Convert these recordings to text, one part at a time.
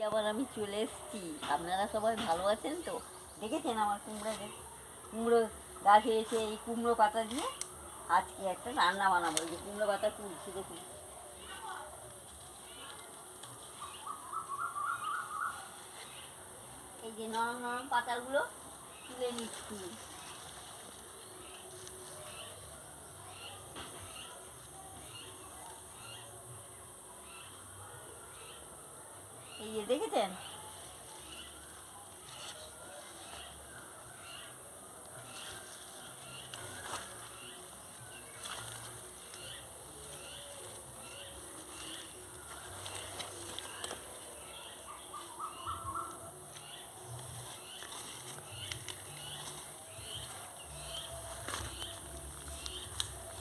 আজকে আবার আমি চলে এসেছি। আপনারা সবাই ভালো আছেন তো? দেখেছেন আমার কুমড়ো কুমড়ো গাছ এসে এই কুমড়ো পাতা দিয়ে আজকে একটা রান্না বানাবো। যে কুমড়ো পাতা তুলছি, দেখুন। এই যে নরম নরম পাতাগুলো তুলে নিচ্ছি। দেখেছেন?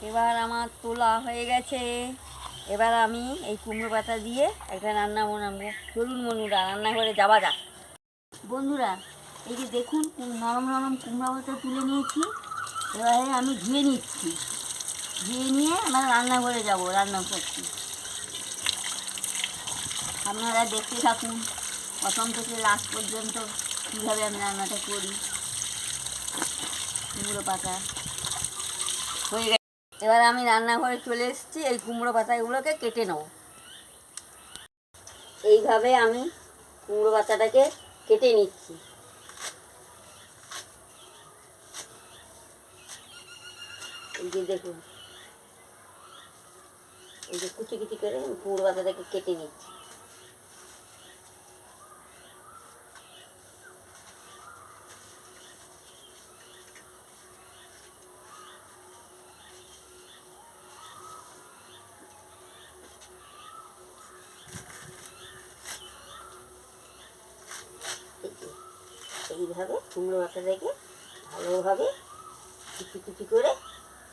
এবার আমার তোলা হয়ে গেছে। এবার আমি এই কুমড়ো পাতা দিয়ে একটা রান্না বানাবো। চলুন বন্ধুরা, রান্নাঘরে যাওয়া যাক। বন্ধুরা, এই যে দেখুন নরম নরম কুমড়ো পাতা তুলে নিয়েছি। এবারে আমি ধুয়ে নিচ্ছি। ধুয়ে নিয়ে আমরা রান্নাঘরে যাব, রান্না করছি। আপনারা দেখতে থাকুন, প্রথম থেকে লাস্ট পর্যন্ত কীভাবে আমি রান্নাটা করি। কুমড়ো পাতা হয়ে গেছে। এবার আমি রান্নাঘরে চলে এসেছি, এই কুমড়ো পাতাগুলোকে কেটে নেব। এইভাবে আমি কুমড়ো পাতাটাকে কেটে নিচ্ছি। এই যে দেখুন, এই যে কুচি কুচি করে কুমড়ো পাতাটাকে কেটে নিচ্ছি। এইভাবে কুমড়ো পাতাটাকে ভালোভাবে কুচি কুচি করে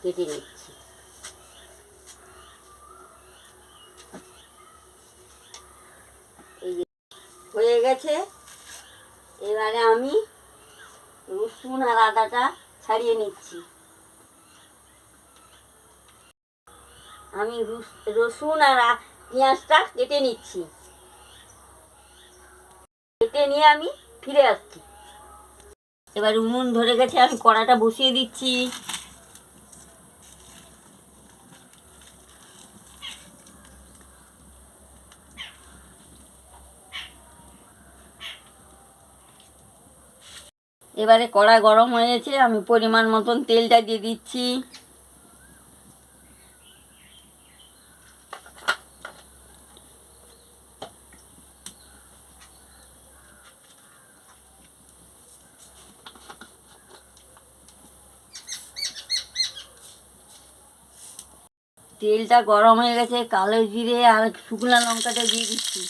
কেটে নিচ্ছি। এই হয়ে গেছে। এবারে আমি রসুন আর আদাটা ছাড়িয়ে নিচ্ছি। আমি রুস- রসুন আর পেঁয়াজটা কেটে নিচ্ছি। কেটে নিয়ে আমি ফিরে আসছি। এবার উনুন ধরে গেছে, আমি কড়াটা বসিয়ে দিচ্ছি। এবারে কড়া গরম হয়েছে আমি পরিমাণ মতন তেলটা দিয়ে দিচ্ছি। তেলটা গরম হয়ে গেছে, কালো জিরে আর শুকনা লঙ্কাটা দিয়ে দিচ্ছি।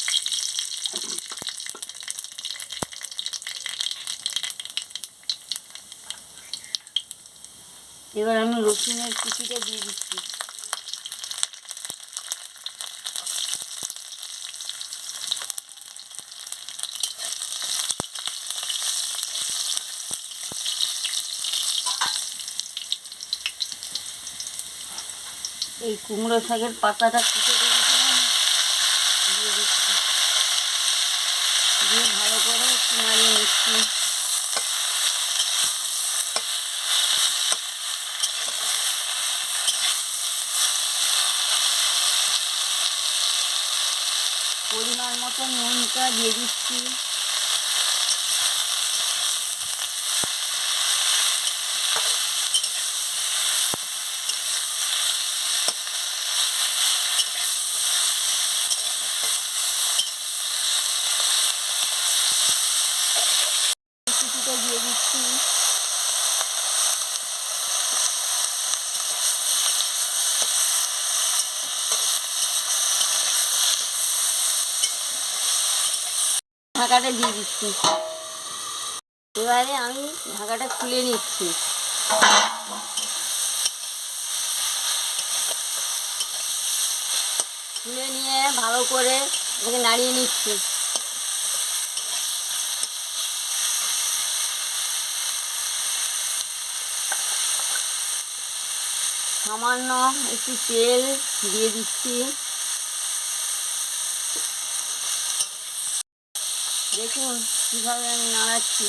এবার আমি রসুনের কুচিটা দিয়ে দিচ্ছি। এই কুমড়ো শাকের পাতাটা কুচে রেখেছিলাম দিয়ে ভালো করে একটু নাড়িয়ে নিচ্ছি। পরিমাণ মতো নুনটা দিয়ে দিচ্ছি কিছুটা দিয়ে দিচ্ছি ঢাকাটা দিয়ে দিচ্ছি। এবারে আমি ঢাকাটা খুলে নিচ্ছি। খুলে নিয়ে ভালো করে এটাকে নাড়িয়ে নিচ্ছি। সামান্য একটু তেল দিয়ে দিচ্ছি। দেখুন কীভাবে আমি নাড়াচ্ছি।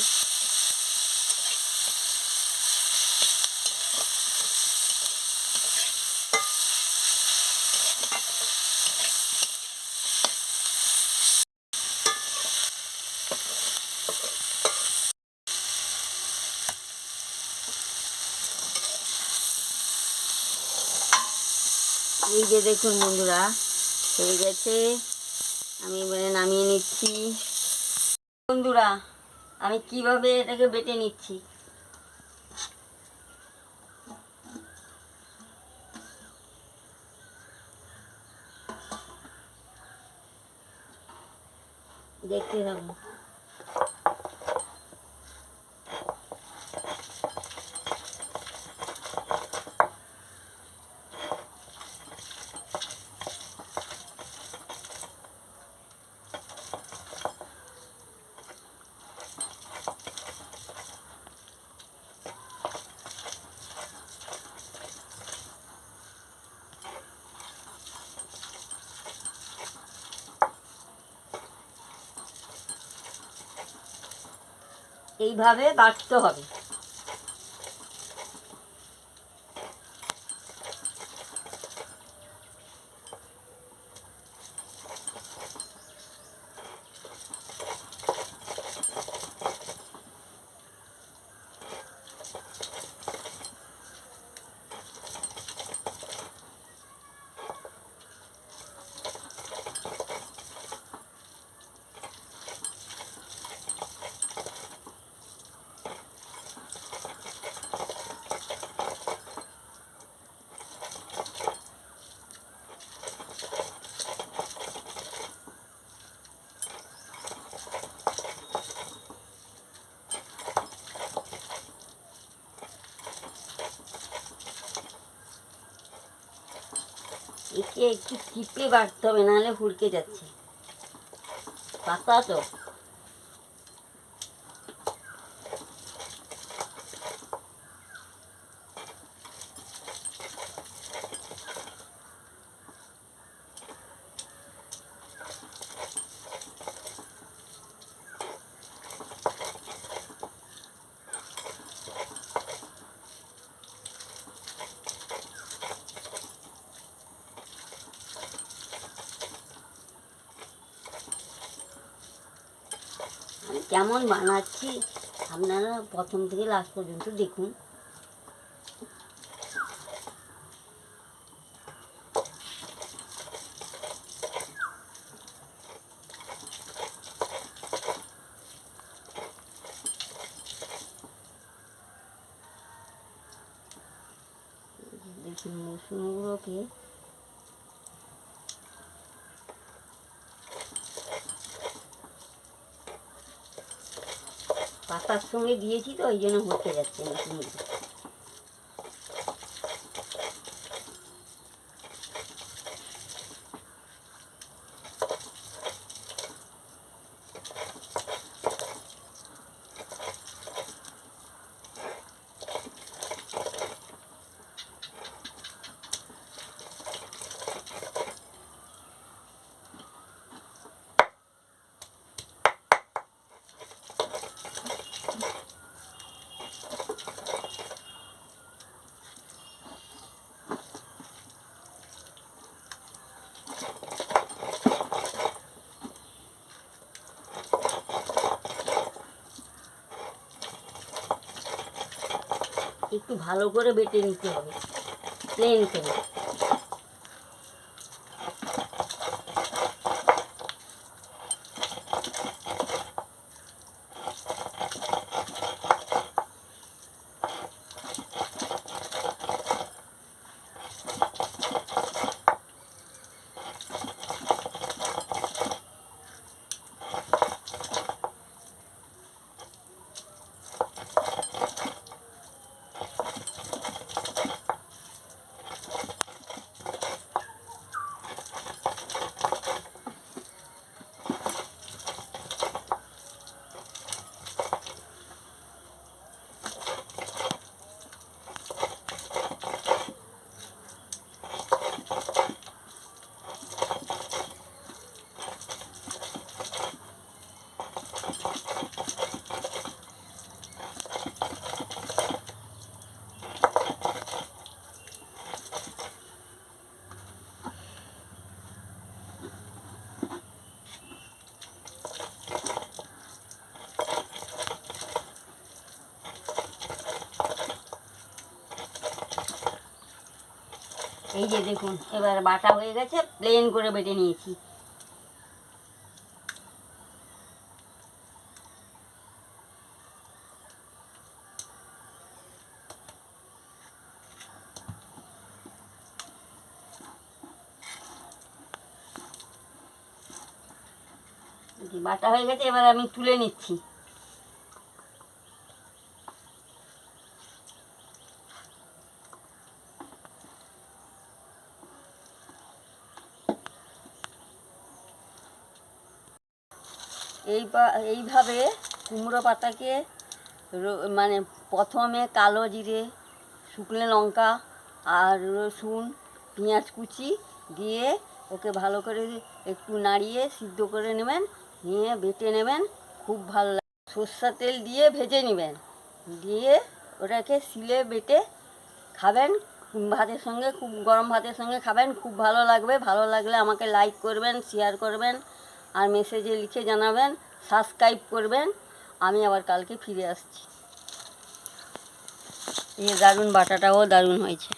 এই যে দেখুন বন্ধুরা হয়ে গেছে। আমি এবারে নামিয়ে নিচ্ছি। বন্ধুরা আমি কীভাবে এটাকে বেটে নিচ্ছি? দেখতে থাকুন। এইভাবে বাটতে হবে। একটু চিপে বাটতে হবে নাহলে হুড়কে যাচ্ছে। পাতা তো আমি কেমন বানাচ্ছি আপনারা প্রথম থেকে লাস্ট পর্যন্ত দেখুন। দেখুন মৌসুমগুলোকে পাতার সঙ্গে দিয়েছি তো ওই জন্য হতে যাচ্ছে মৌসুমগুলো ভালো করে বেটে নিতে হবে প্লেন করে। এই যে দেখুন, এবার বাটা হয়ে গেছে প্লেন করে বেটে নিয়েছি। বাটা হয়ে গেছে, এবার আমি তুলে নিচ্ছি। এই এইভাবে কুমড়ো পাতাকে মানে প্রথমে কালো জিরে, শুকনো লঙ্কা আর রসুন, পেঁয়াজ কুচি দিয়ে ওকে ভালো করে একটু নাড়িয়ে সিদ্ধ করে নেবেন, নিয়ে বেটে নেবেন, খুব ভালো লাগে। সর্ষা তেল দিয়ে ভেজে নেবেন, দিয়ে ওটাকে শিলে বেটে খাবেন। ভাতের সঙ্গে খুব গরম ভাতের সঙ্গে খাবেন, খুব ভালো লাগবে। ভালো লাগলে আমাকে লাইক করবেন শেয়ার করবেন। আর মেসেজে লিখে জানাবেন সাবস্ক্রাইব করবেন। আমি আবার কালকে ফিরে আসছি। এই দারুণ বাটাটাও দারুণ হয়েছে।